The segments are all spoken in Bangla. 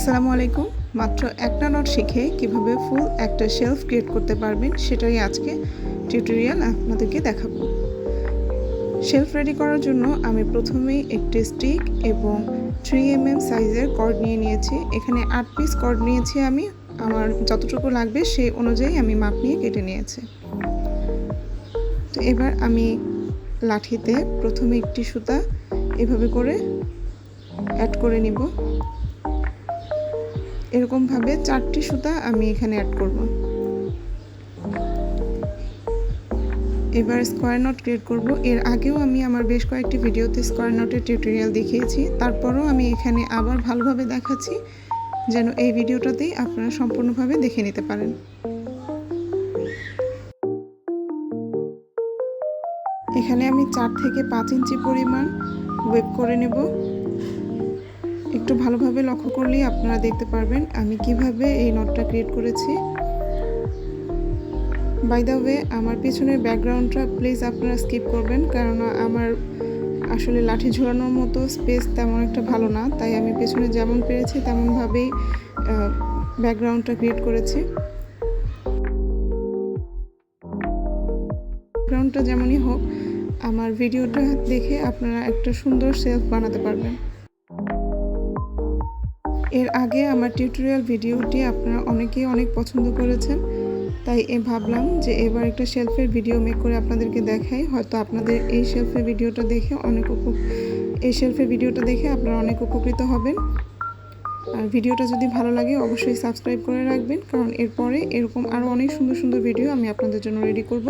আসসালামু আলাইকুম। মাত্র একটা নট শিখে কীভাবে ফুল একটা শেলফ ক্রিয়েট করতে পারবেন সেটাই আজকে টিউটোরিয়াল আপনাদেরকে দেখাবো। শেলফ রেডি করার জন্য আমি প্রথমেই একটি স্টিক এবং থ্রি এম এম সাইজের কর্ড নিয়ে নিয়েছি। এখানে আট পিস কর্ড নিয়েছি আমি। আমার যতটুকু লাগবে সেই অনুযায়ী আমি মাপ নিয়ে কেটে নিয়েছি। তো এবার আমি লাঠিতে প্রথমে একটি সুতা এভাবে করে অ্যাড করে নিব। এরকমভাবে চারটি সুতা আমি এখানে অ্যাড করব। এবার স্কোয়ার নট ক্রিয়েট করব। এর আগেও আমি আমার বেশ কয়েকটি ভিডিওতে স্কোয়ার নটের টিউটোরিয়াল দেখিয়েছি। তারপরও আমি এখানে আবার ভালোভাবে দেখাচ্ছি, যেন এই ভিডিওটাতেই আপনারা সম্পূর্ণভাবে দেখে নিতে পারেন। এখানে আমি চার থেকে পাঁচ ইঞ্চি পরিমাণ ওয়েব করে নেব। একটু ভালোভাবে লক্ষ্য করলেই আপনারা দেখতে পারবেন আমি কীভাবে এই নটটা ক্রিয়েট করেছি। বাই দ্য ওয়ে আমার পেছনের ব্যাকগ্রাউন্ডটা প্লিজ আপনারা স্কিপ করবেন, কেননা আমার আসলে লাঠি ঝোলানোর মতো স্পেস তেমন একটা ভালো না, তাই আমি পেছনে যেমন পেরেছি তেমনভাবেই ব্যাকগ্রাউন্ডটা ক্রিয়েট করেছি। ব্যাকগ্রাউন্ডটা যেমনই হোক, আমার ভিডিওটা দেখে আপনারা একটা সুন্দর সেলফ বানাতে পারবেন। এর আগে আমার টিউটোরিয়াল ভিডিওটি আপনারা অনেকেই অনেক পছন্দ করেছেন, তাই এ ভাবলাম যে এবার একটা শেলফের ভিডিও মেক করে আপনাদেরকে দেখাই। হয়তো আপনাদের এই শেলফের ভিডিওটা দেখে অনেক এই শেলফের ভিডিওটা দেখে আপনারা অনেক উপকৃত হবেন। আর ভিডিওটা যদি ভালো লাগে, অবশ্যই সাবস্ক্রাইব করে রাখবেন, কারণ এরপরে এরকম আরও অনেক সুন্দর সুন্দর ভিডিও আমি আপনাদের জন্য রেডি করব।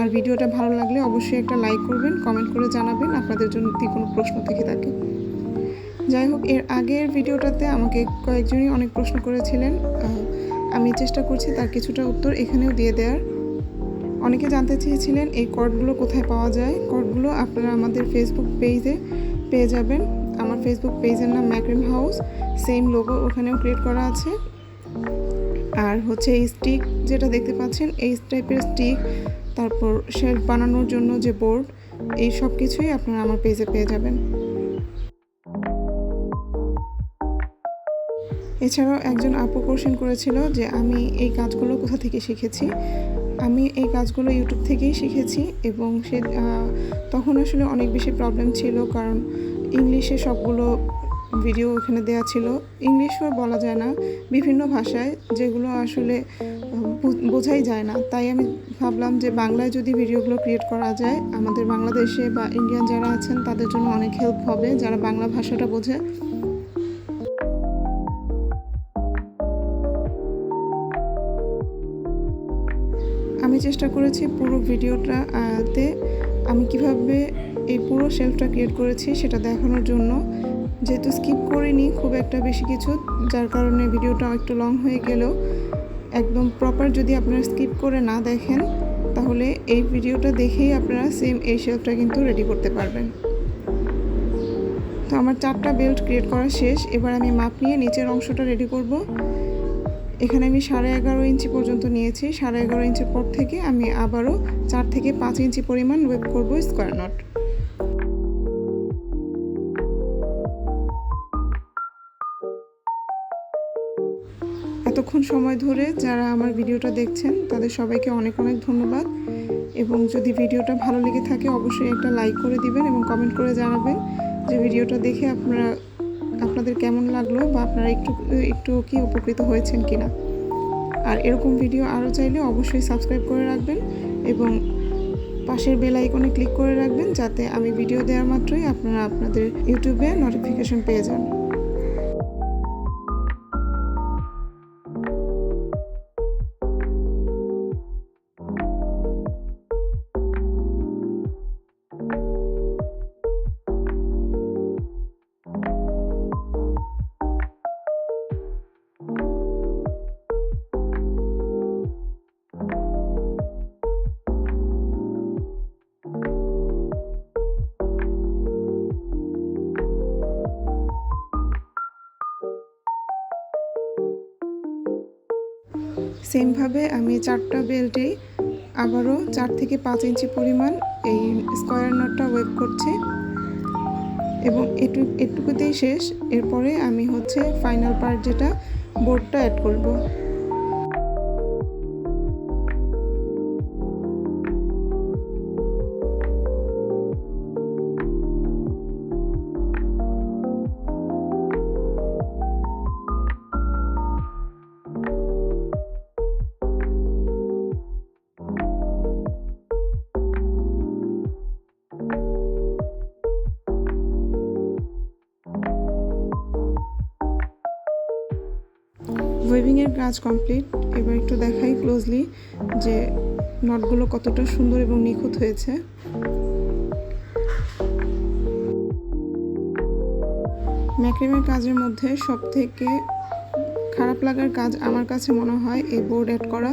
আর ভিডিওটা ভালো লাগলে অবশ্যই একটা লাইক করবেন কমেন্ট করে জানাবেন, আপনাদের জন্য কোনো প্রশ্ন থেকে থাকে। যাই হোক, এর আগের ভিডিওটাতে আমাকে কয়েকজনই অনেক প্রশ্ন করেছিলেন। আমি চেষ্টা করছি তার কিছুটা উত্তর এখানেও দিয়ে দেওয়ার। অনেকে জানতে চেয়েছিলেন এই কর্ডগুলো কোথায় পাওয়া যায়। কর্ডগুলো আপনারা আমাদের ফেসবুক পেজে পেয়ে যাবেন। আমার ফেসবুক পেজের নাম ম্যাক্রিম হাউস। সেম লোগো ওখানেও ক্রিয়েট করা আছে। আর হচ্ছে এই স্টিক যেটা দেখতে পাচ্ছেন, এই টাইপের স্টিক তারপর শেল্ফ বানানোর জন্য যে বোর্ড এই সব কিছুই আপনারা আমার পেজে পেয়ে যাবেন। এছাড়াও একজন আপু কোশ্চেন করেছিল যে, আমি এই কাজগুলো কোথা থেকে শিখেছি? আমি এই কাজগুলো ইউটিউব থেকেই শিখেছি এবং সে তখন আসলে অনেক বেশি প্রবলেম ছিল কারণ ইংলিশে সবগুলো ভিডিও ওখানে দেওয়া ছিল। ইংলিশও বলা যায় না, বিভিন্ন ভাষায় যেগুলো আসলে বোঝাই যায় না। তাই আমি ভাবলাম যে, বাংলায় যদি ভিডিওগুলো ক্রিয়েট করা যায়, আমাদের বাংলাদেশে বা ইন্ডিয়ান যারা আছেন তাদের জন্য অনেক হেল্প হবে, যারা বাংলা ভাষাটা বোঝে। আমি চেষ্টা করেছি পুরো ভিডিওটাতে আমি কীভাবে এই পুরো শেলফটা ক্রিয়েট করেছি সেটা দেখানোর জন্য। যেহেতু স্কিপ করিনি খুব একটা বেশি কিছু, যার কারণে ভিডিওটা একটু লং হয়ে গেলেও একদম প্রপার যদি আপনারা স্কিপ করে না দেখেন, তাহলে এই ভিডিওটা দেখেই আপনারা সেম এই শেলফটা কিন্তু রেডি করতে পারবেন। তো আমার চারটা বেল্ট ক্রিয়েট করা শেষ, এবার আমি মাপ নিয়ে নিচের অংশটা রেডি করব। এখানে আমি সাড়ে এগারো ইঞ্চি পর্যন্ত নিয়েছি। সাড়ে এগারো ইঞ্চির পর থেকে আমি আবারও চার থেকে পাঁচ ইঞ্চি পরিমাণ ওয়েব করব স্কোয়ার নট এতক্ষণ সময় ধরে যারা আমার ভিডিওটা দেখছেন, তাদের সবাইকে অনেক অনেক ধন্যবাদ। এবং যদি ভিডিওটা ভালো লেগে থাকে, অবশ্যই একটা লাইক করে দিবেন এবং কমেন্ট করে জানাবেন যে ভিডিওটা দেখে আপনারা আপনাদের কেমন লাগল বা আপনারা একটু একটু কি উপকৃত হয়েছেন কি না? আর এরকম ভিডিও আরও চাইলে অবশ্যই সাবস্ক্রাইব করে রাখবেন এবং পাশের বেল আইকনে ক্লিক করে রাখবেন যাতে আমি ভিডিও দেওয়ার মাত্রই আপনারা আপনাদের ইউটিউবে নোটিফিকেশন পেয়ে যান। সেমভাবে আমি চারটা বেল্টেই আবারও চার থেকে পাঁচ ইঞ্চি পরিমাণ এই স্কোয়ার নটটা ওয়েব করছি। এবং এটু, এটুকুতেই শেষ। এরপরে আমি হচ্ছে ফাইনাল পার্ট যেটা, বোর্ডটা অ্যাড করব। কাজ কমপ্লিট এবার একটু দেখাই ক্লোজলি যে নটগুলো কতটা সুন্দর এবং নিখুঁত হয়েছে। ম্যাক্রিমের কাজের মধ্যে সব থেকে খারাপ লাগার কাজ আমার কাছে মনে হয় এই বোর্ড অ্যাড করা।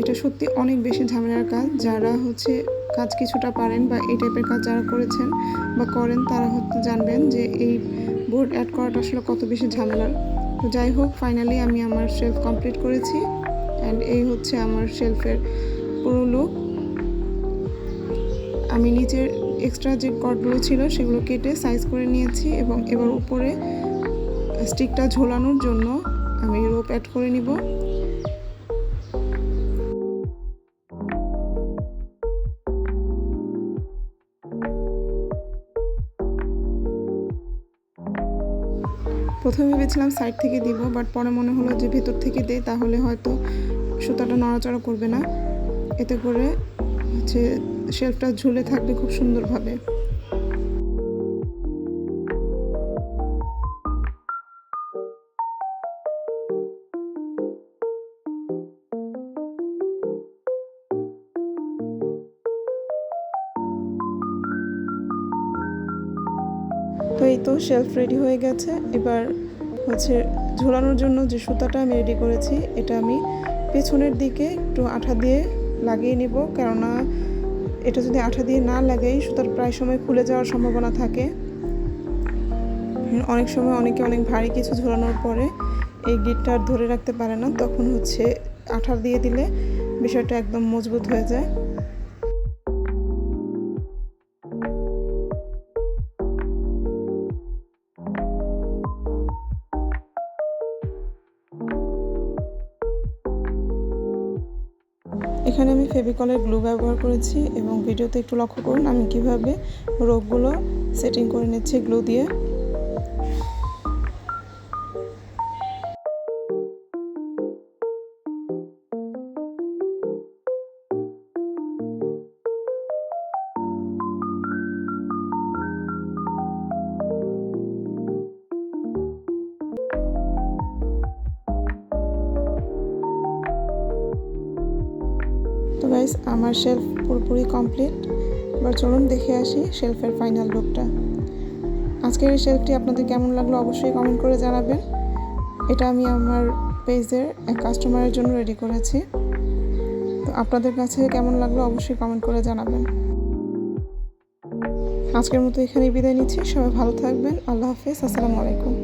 এটা সত্যি অনেক বেশি ঝামেলার কাজ। যারা হচ্ছে কাজ কিছুটা পারেন বা এই টাইপের কাজ যারা করেছেন বা করেন, তারা হয়তো জানবেন যে এই বোর্ড অ্যাড করাটা আসলে কত বেশি ঝামেলার। তো যাই হোক ফাইনালি আমি আমার শেলফ কমপ্লিট করেছি অ্যান্ড এই হচ্ছে আমার শেলফের পুরো লুক আমি নিচের এক্সট্রা যে কটগুলো ছিল সেগুলো কেটে সাইজ করে নিয়েছি এবং এবার উপরে স্টিকটা ঝোলানোর জন্য আমি রোপ অ্যাড করে নিব। প্রথমে ভেবেছিলাম সাইড থেকে দিব বাট পরে মনে হলো যে ভেতর থেকে দেয় তাহলে হয়তো সুতাটা নড়াচড়া করবে না। এতে করে হচ্ছে শেলফটা ঝুলে থাকবে খুব সুন্দরভাবে। তো এই তো শেলফ রেডি হয়ে গেছে। এবার হচ্ছে ঝোলানোর জন্য যে সুতাটা আমি রেডি করেছি, এটা আমি পেছনের দিকে একটু আঠা দিয়ে লাগিয়ে নিব। কেননা এটা যদি আঠা দিয়ে না লাগাই সুতার প্রায় সময় খুলে যাওয়ার সম্ভাবনা থাকে। অনেক সময় অনেকে অনেক ভারী কিছু ঝোলানোর পরে এই গিটটা ধরে রাখতে পারে না। তখন হচ্ছে আঠা দিয়ে দিলে বিষয়টা একদম মজবুত হয়ে যায়। এখানে আমি ফেভিকলের গ্লু ব্যবহার করেছি এবং ভিডিওতে একটু লক্ষ্য করুন, আমি কীভাবে রোগগুলো সেটিং করে নিচ্ছি গ্লু দিয়ে। গাইস আমার শেলফ পুরোপুরি কমপ্লিট এবার চলুন দেখে আসি শেলফের ফাইনাল লুকটা আজকের এই শেলফটি আপনাদের কেমন লাগল অবশ্যই কমেন্ট করে জানাবেন। এটা আমি আমার পেজের এক কাস্টমারের জন্য রেডি করেছি। তো আপনাদের কাছে কেমন লাগল অবশ্যই কমেন্ট করে জানাবেন। আজকের মতো এখানেই বিদায় নিচ্ছি। সবাই ভালো থাকবেন। আল্লাহ হাফিজ। আসসালামু আলাইকুম।